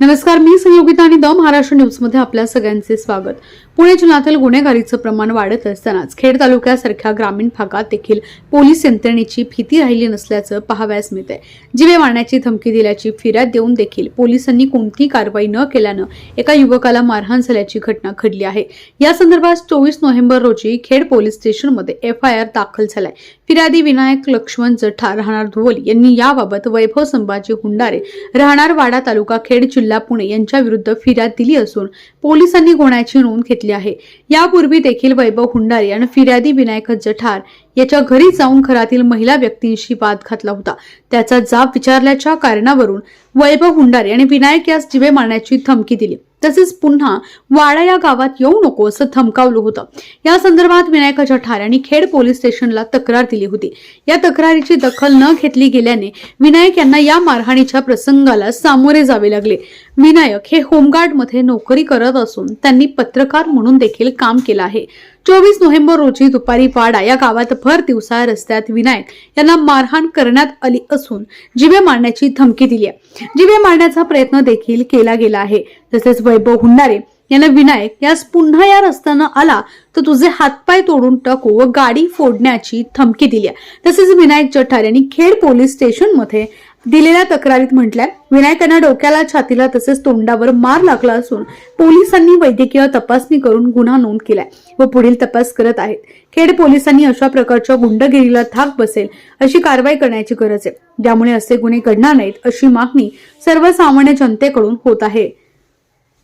नमस्कार मी संयोगिता आणि द महाराष्ट्र न्यूजमध्ये आपल्या सगळ्यांचे स्वागत. पुणे जिल्ह्यातील गुन्हेगारीचं प्रमाण वाढत असतानाच खेड तालुक्यासारख्या ग्रामीण भागात देखील पोलीस यंत्रणेची भीती राहिली नसल्याचं पाहावयास मिळते जीवे मारण्याची धमकी दिल्याची फिर्याद देऊन देखील पोलिसांनी कोणतीही कारवाई न केल्यानं एका युवकाला मारहाण झाल्याची घटना घडली आहे. या संदर्भात चोवीस नोव्हेंबर रोजी खेड पोलीस स्टेशनमध्ये एफ आय आर दाखल झालाय. फिर्यादी विनायक लक्ष्मण जठा राहणार धुवल यांनी याबाबत वैभव संभाजी हुंडारे राहणार वाडा तालुका खेड जिल्हा जिल्हा पुणे यांच्याविरुद्ध फिर्याद दिली असून पोलिसांनी गुन्ह्याची नोंद घेतली आहे. यापूर्वी देखील वैभव हुंडारे आणि फिर्यादी विनायक जठार याच्या घरी जाऊन घरातील महिला व्यक्तींशी वाद घातला होता. त्याचा जाब विचारल्याच्या कारणावरून वैभव हुंडारे आणि विनायक यास जिवे मारण्याची धमकी दिली. तसेच पुन्हा वाडा या गावात येऊ नको असं धमकावलं होतं. या संदर्भात विनायक जठार यांनी खेड पोलीस स्टेशनला तक्रार दिली होती. या तक्रारीची दखल न घेतली गेल्याने विनायक यांना या मारहाणीच्या प्रसंगाला सामोरे जावे लागले. विनायक हे होमगार्डमध्ये नोकरी करत असून त्यांनी पत्रकार म्हणून देखील काम केलं आहे. चोवीस नोव्हेंबर रोजी दुपारी वाडा या गावात भर दिवसा रस्त्यात विनायक यांना मारहाण करण्यात आली असून जिवे मारण्याची धमकी दिली आहे. जिवे मारण्याचा प्रयत्न देखील केला गेला आहे. तसेच वैभव हुंडारे यांना विनायक यास पुन्हा या रस्त्यानं आला तर तुझे हातपाय तोडून टाकू व गाडी फोडण्याची धमकी दिली आहे. तसेच विनायक जठार यांनी खेड पोलीस स्टेशनमध्ये दिलेल्या तक्रारीत म्हटलंय विनायकांना डोक्याला छातीला तसेच तोंडावर मार लागला असून पोलिसांनी वैद्यकीय तपासणी करून गुन्हा नोंद केलाय व पुढील तपास करत आहेत. खेड पोलिसांनी अशा प्रकारच्या गुंडगिरीला थाक बसेल अशी कारवाई करण्याची गरज आहे. ज्यामुळे असे गुन्हे घडणार नाहीत अशी मागणी सर्वसामान्य जनतेकडून होत आहे.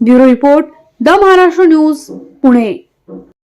Bureau report the Maharashtra news Pune.